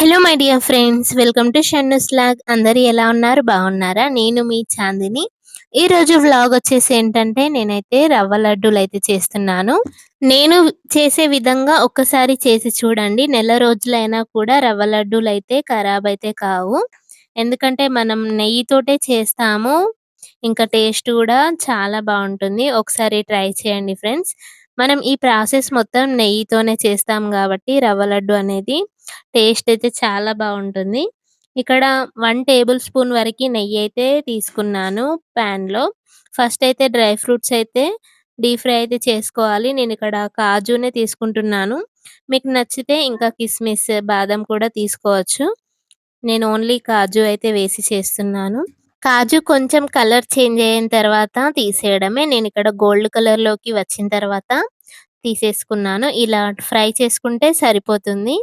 Hello my dear friends welcome to Shannu's vlog అందరు ఎలా ఉన్నారు? బాగున్నారా? నేను మీ చాందిని. ఈ రోజు వ్లాగ్ వచ్చేసి ఏంటంటే నేనైతే రవ్వ లడ్డూలు అయితే చేస్తున్నాను. నేను చేసే విధంగా ఒక్కసారి చేసి చూడండి. నెల రోజులైనా కూడా రవ్వ లడ్డూలు అయితే ఖరాబ్ అయితే కావు. ఎందుకంటే మనం నెయ్యితోటే చేస్తాము. ఇంకా టేస్ట్ కూడా చాలా బాగుంటుంది. ఒకసారి ట్రై చేయండి ఫ్రెండ్స్ మనం ఈ ప్రాసెస్ మొత్తం నెయ్యితోనే చేస్తాం కాబట్టి రవ్వ లడ్డు అనేది టేస్ట్ అయితే చాలా బాగుంటుంది. ఇక్కడ వన్ టేబుల్ స్పూన్ వరకు నెయ్యి అయితే తీసుకున్నాను పాన్లో ఫస్ట్ అయితే డ్రై ఫ్రూట్స్ అయితే డీప్ ఫ్రై అయితే చేసుకోవాలి. నేను ఇక్కడ కాజునే తీసుకుంటున్నాను. మీకు నచ్చితే ఇంకా కిస్మిస్ బాదం కూడా తీసుకోవచ్చు. నేను ఓన్లీ కాజు అయితే వేసి చేస్తున్నాను. కాజు కొంచెం కలర్ చేంజ్ అయిన తర్వాత తీసేయడమే. నేను ఇక్కడ గోల్డ్ కలర్లోకి వచ్చిన తర్వాత తీసేసుకున్నాను. ఇలా ఫ్రై చేసుకుంటే సరిపోతుంది.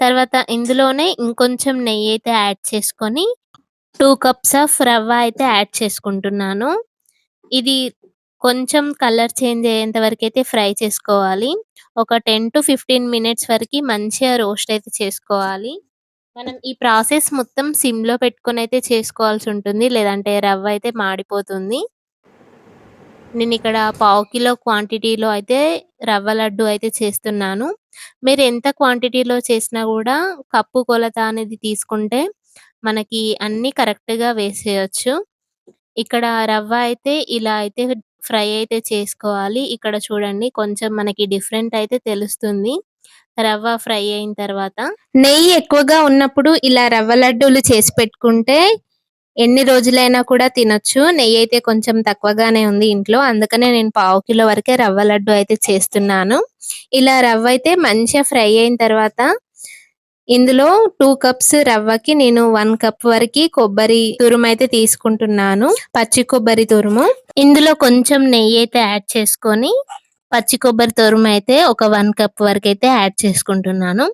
తర్వాత ఇందులోనే ఇంకొంచెం నెయ్యి అయితే యాడ్ చేసుకొని టూ కప్స్ ఆఫ్ రవ్వ అయితే యాడ్ చేసుకుంటున్నాను. ఇది కొంచెం కలర్ చేంజ్ అయ్యేంత వరకు అయితే ఫ్రై చేసుకోవాలి. ఒక టెన్ టు ఫిఫ్టీన్ మినిట్స్ వరకు మంచిగా రోస్ట్ అయితే చేసుకోవాలి. మనం ఈ ప్రాసెస్ మొత్తం సిమ్లో పెట్టుకొని అయితే చేసుకోవాల్సి ఉంటుంది. లేదంటే రవ్వ అయితే మాడిపోతుంది. నేను ఇక్కడ పావు కిలో క్వాంటిటీలో అయితే రవ్వ లడ్డు అయితే చేస్తున్నాను. మీరు ఎంత క్వాంటిటీలో చేసినా కూడా కప్పు కొలత అనేది తీసుకుంటే మనకి అన్ని కరెక్ట్గా వేసేయచ్చు. ఇక్కడ రవ్వ అయితే ఇలా అయితే ఫ్రై అయితే చేసుకోవాలి. ఇక్కడ చూడండి కొంచెం మనకి డిఫరెంట్ అయితే తెలుస్తుంది. రవ్వ ఫ్రై అయిన తర్వాత నెయ్యి ఎక్కువగా ఉన్నప్పుడు ఇలా రవ్వ లడ్డూలు చేసి పెట్టుకుంటే ఎన్ని రోజులైనా కూడా తినొచ్చు. నెయ్యి అయితే కొంచెం తక్కువగానే ఉంది ఇంట్లో. అందుకనే నేను పావు కిలో వరకే రవ్వ లడ్డు అయితే చేస్తున్నాను. ఇలా రవ్వ అయితే మంచిగా ఫ్రై అయిన తర్వాత ఇందులో టూ కప్స్ రవ్వకి నేను వన్ కప్ వరకు కొబ్బరి తురుము అయితే తీసుకుంటున్నాను. పచ్చి కొబ్బరి తురుము. ఇందులో కొంచెం నెయ్యి అయితే యాడ్ చేసుకొని పచ్చి కొబ్బరి తురుము అయితే ఒక వన్ కప్ వరకు అయితే యాడ్ చేసుకుంటున్నాను.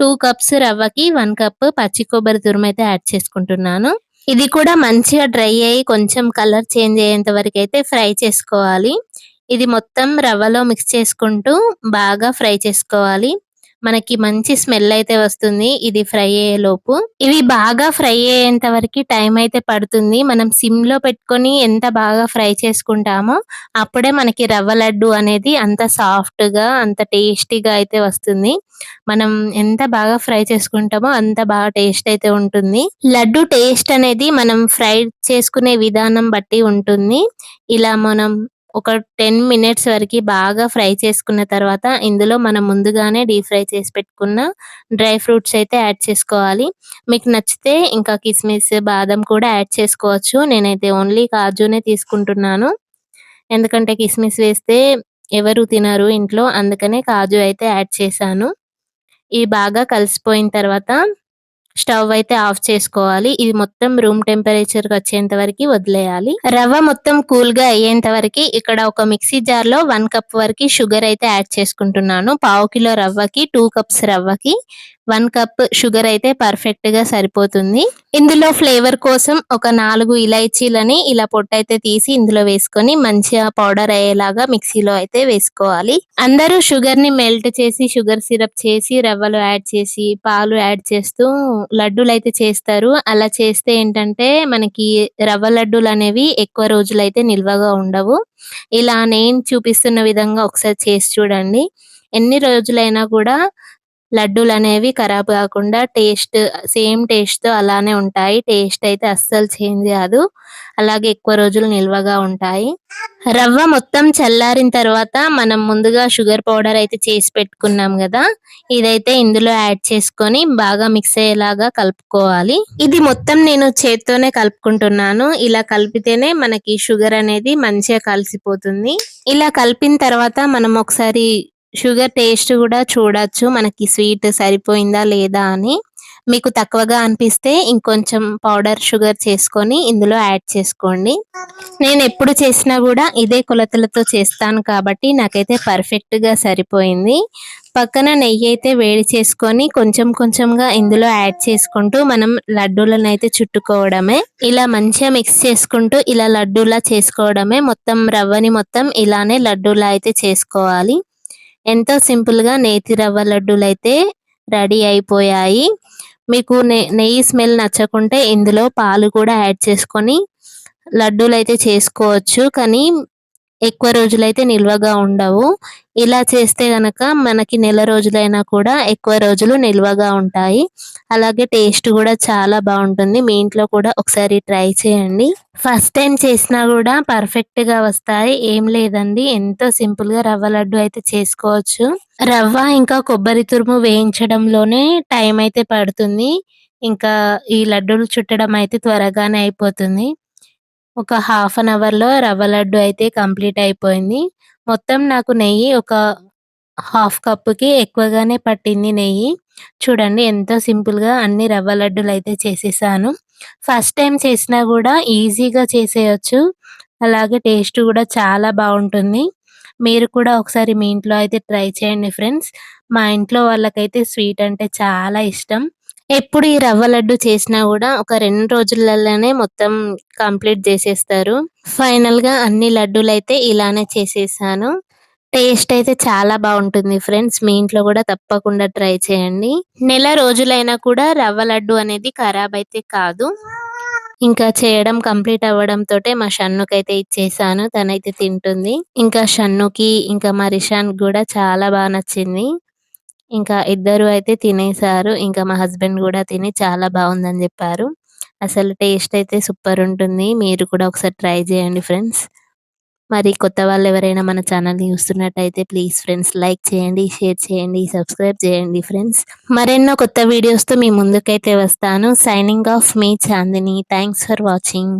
టూ కప్స్ రవ్వకి వన్ కప్ పచ్చి కొబ్బరి తురుము అయితే యాడ్ చేసుకుంటున్నాను. ఇది కూడా మంచిగా డ్రై అయ్యి కొంచెం కలర్ చేంజ్ అయ్యేంత వరకు అయితే ఫ్రై చేసుకోవాలి. ఇది మొత్తం రవ్వలో మిక్స్ చేసుకుంటూ బాగా ఫ్రై చేసుకోవాలి. మనకి మంచి స్మెల్ అయితే వస్తుంది. ఇది ఫ్రై అయ్యే లోపు ఇవి బాగా ఫ్రై అయ్యేంత వరకు టైం అయితే పడుతుంది. మనం సిమ్లో పెట్టుకొని ఎంత బాగా ఫ్రై చేసుకుంటామో అప్పుడే మనకి రవ్వ లడ్డు అనేది అంత సాఫ్ట్గా అంత టేస్టీగా అయితే వస్తుంది. మనం ఎంత బాగా ఫ్రై చేసుకుంటామో అంత బాగా టేస్ట్ అయితే ఉంటుంది. లడ్డు టేస్ట్ అనేది మనం ఫ్రై చేసుకునే విధానం బట్టి ఉంటుంది. ఇలా మనం ఒక టెన్ మినిట్స్ వరకు బాగా ఫ్రై చేసుకున్న తర్వాత ఇందులో మనం ముందుగానే డీప్ ఫ్రై చేసి పెట్టుకున్న డ్రై ఫ్రూట్స్ అయితే యాడ్ చేసుకోవాలి. మీకు నచ్చితే ఇంకా కిస్మిస్ బాదం కూడా యాడ్ చేసుకోవచ్చు. నేనైతే ఓన్లీ కాజునే తీసుకుంటున్నాను. ఎందుకంటే కిస్మిస్ వేస్తే ఎవరు తినరు ఇంట్లో అందుకనే కాజు అయితే యాడ్ చేశాను. ఇవి బాగా కలిసిపోయిన తర్వాత స్టవ్ అయితే ఆఫ్ చేసుకోవాలి. ఇది మొత్తం రూమ్ టెంపరేచర్కి వచ్చేంత వరకు వదిలేయాలి. రవ్వ మొత్తం కూల్గా అయ్యేంత వరకు ఇక్కడ ఒక మిక్సీ జార్లో వన్ కప్ వరకు షుగర్ అయితే యాడ్ చేసుకుంటున్నాను. పావు కిలో రవ్వకి టూ కప్స్ రవ్వకి. వన్ కప్ షుగర్ అయితే పర్ఫెక్ట్గా సరిపోతుంది. ఇందులో ఫ్లేవర్ కోసం ఒక నాలుగు ఇలైచీలని ఇలా పొట్టు అయితే తీసి ఇందులో వేసుకొని మంచిగా పౌడర్ అయ్యేలాగా మిక్సీలో అయితే వేసుకోవాలి. అందరూ షుగర్ని మెల్ట్ చేసి షుగర్ సిరప్ చేసి రవ్వలు యాడ్ చేసి పాలు యాడ్ చేస్తూ లడ్డూలు అయితే చేస్తారు. అలా చేస్తే ఏంటంటే మనకి రవ్వ లడ్డూలు అనేవి ఎక్కువ రోజులు అయితే నిల్వగా ఉండవు. ఇలా నేను చూపిస్తున్న విధంగా ఒకసారి చేసి చూడండి. ఎన్ని రోజులైనా కూడా లడ్డూలు అనేవి ఖరాబ్ కాకుండా టేస్ట్ సేమ్ టేస్ట్తో అలానే ఉంటాయి. టేస్ట్ అయితే అస్సలు చేంజ్ కాదు. అలాగే ఎక్కువ రోజులు నిల్వగా ఉంటాయి. రవ్వ మొత్తం చల్లారిన తర్వాత మనం ముందుగా షుగర్ పౌడర్ అయితే చేసి పెట్టుకున్నాం కదా ఇదైతే ఇందులో యాడ్ చేసుకొని బాగా మిక్స్ అయ్యేలాగా కలుపుకోవాలి. ఇది మొత్తం నేను చేత్తోనే కలుపుకుంటున్నాను. ఇలా కలిపితేనే మనకి షుగర్ అనేది మంచిగా కలిసిపోతుంది. ఇలా కలిపిన తర్వాత మనం ఒకసారి షుగర్ టేస్ట్ కూడా చూడొచ్చు. మనకి స్వీట్ సరిపోయిందా లేదా అని. మీకు తక్కువగా అనిపిస్తే ఇంకొంచెం పౌడర్ షుగర్ చేసుకొని ఇందులో యాడ్ చేసుకోండి. నేను ఎప్పుడు చేసినా కూడా ఇదే కొలతలతో చేస్తాను కాబట్టి నాకైతే పర్ఫెక్ట్గా సరిపోయింది. పక్కన నెయ్యి అయితే వేడి చేసుకొని కొంచెం కొంచెంగా ఇందులో యాడ్ చేసుకుంటూ మనం లడ్డూలను అయితే చుట్టుకోవడమే. ఇలా మంచిగా మిక్స్ చేసుకుంటూ ఇలా లడ్డూలా చేసుకోవడమే. మొత్తం రవ్వని మొత్తం ఇలానే లడ్డూలా అయితే చేసుకోవాలి. ఎంతో సింపుల్గా నేతి రవ్వ లడ్డూలు అయితే రెడీ అయిపోయాయి. మీకు నెయ్యి స్మెల్ నచ్చకుంటే ఇందులో పాలు కూడా యాడ్ చేసుకొని లడ్డూలు అయితే చేసుకోవచ్చు. కానీ ఎక్కువ రోజులైతే నిల్వగా ఉండవు. ఇలా చేస్తే గనక మనకి నెల రోజులైనా కూడా ఎక్కువ రోజులు నిల్వగా ఉంటాయి. అలాగే టేస్ట్ కూడా చాలా బాగుంటుంది. మీ ఇంట్లో కూడా ఒకసారి ట్రై చేయండి. ఫస్ట్ టైం చేసినా కూడా పర్ఫెక్ట్గా వస్తాయి. ఏం లేదండి. ఎంతో సింపుల్గా రవ్వ లడ్డు అయితే చేసుకోవచ్చు. రవ్వ ఇంకా కొబ్బరి తురుము వేయించడంలోనే టైం అయితే పడుతుంది. ఇంకా ఈ లడ్డూలు చుట్టడం అయితే త్వరగానే అయిపోతుంది. ఒక హాఫ్ అన్ అవర్లో రవ్వ లడ్డు అయితే కంప్లీట్ అయిపోయింది. మొత్తం నాకు నెయ్యి ఒక హాఫ్ కప్పుకి ఎక్కువగానే పట్టింది నెయ్యి. చూడండి ఎంతో సింపుల్గా అన్ని రవ్వ లడ్డులు అయితే చేసేసాను. ఫస్ట్ టైం చేసినా కూడా ఈజీగా చేసేయచ్చు. అలాగే టేస్ట్ కూడా చాలా బాగుంటుంది. మీరు కూడా ఒకసారి మీ ఇంట్లో అయితే ట్రై చేయండి ఫ్రెండ్స్. మా ఇంట్లో వాళ్ళకైతే స్వీట్ అంటే చాలా ఇష్టం. ఎప్పుడు ఈ రవ్వ లడ్డు చేసినా కూడా ఒక రెండు రోజులలోనే మొత్తం కంప్లీట్ చేసేస్తారు. ఫైనల్గా అన్ని లడ్డూలు అయితే ఇలానే చేసేసాను. టేస్ట్ అయితే చాలా బాగుంటుంది ఫ్రెండ్స్. మీ ఇంట్లో కూడా తప్పకుండా ట్రై చేయండి. నెల రోజులైనా కూడా రవ్వ లడ్డు అనేది ఖరాబ్ అయితే కాదు. ఇంకా చేయడం కంప్లీట్ అవ్వడం తోటే మా షన్నుకి అయితే ఇచ్చేసాను. తనైతే తింటుంది. ఇంకా షన్నుకి ఇంకా మా రిషాన్ కూడా చాలా బాగా నచ్చింది. ఇంకా ఇద్దరు అయితే తినేసారు ఇంకా మా హస్బెండ్ కూడా తిని చాలా బాగుందని చెప్పారు. అసలు టేస్ట్ అయితే సూపర్ ఉంటుంది. మీరు కూడా ఒకసారి ట్రై చేయండి ఫ్రెండ్స్. మరి కొత్త వాళ్ళు ఎవరైనా మన ఛానల్ని చూస్తున్నట్టయితే ప్లీజ్ ఫ్రెండ్స్ లైక్ చేయండి షేర్ చేయండి సబ్స్క్రైబ్ చేయండి ఫ్రెండ్స్. మరెన్నో కొత్త వీడియోస్తో మీ ముందుకైతే వస్తాను. సైనింగ్ ఆఫ్ మీ చాందిని. Thanks for watching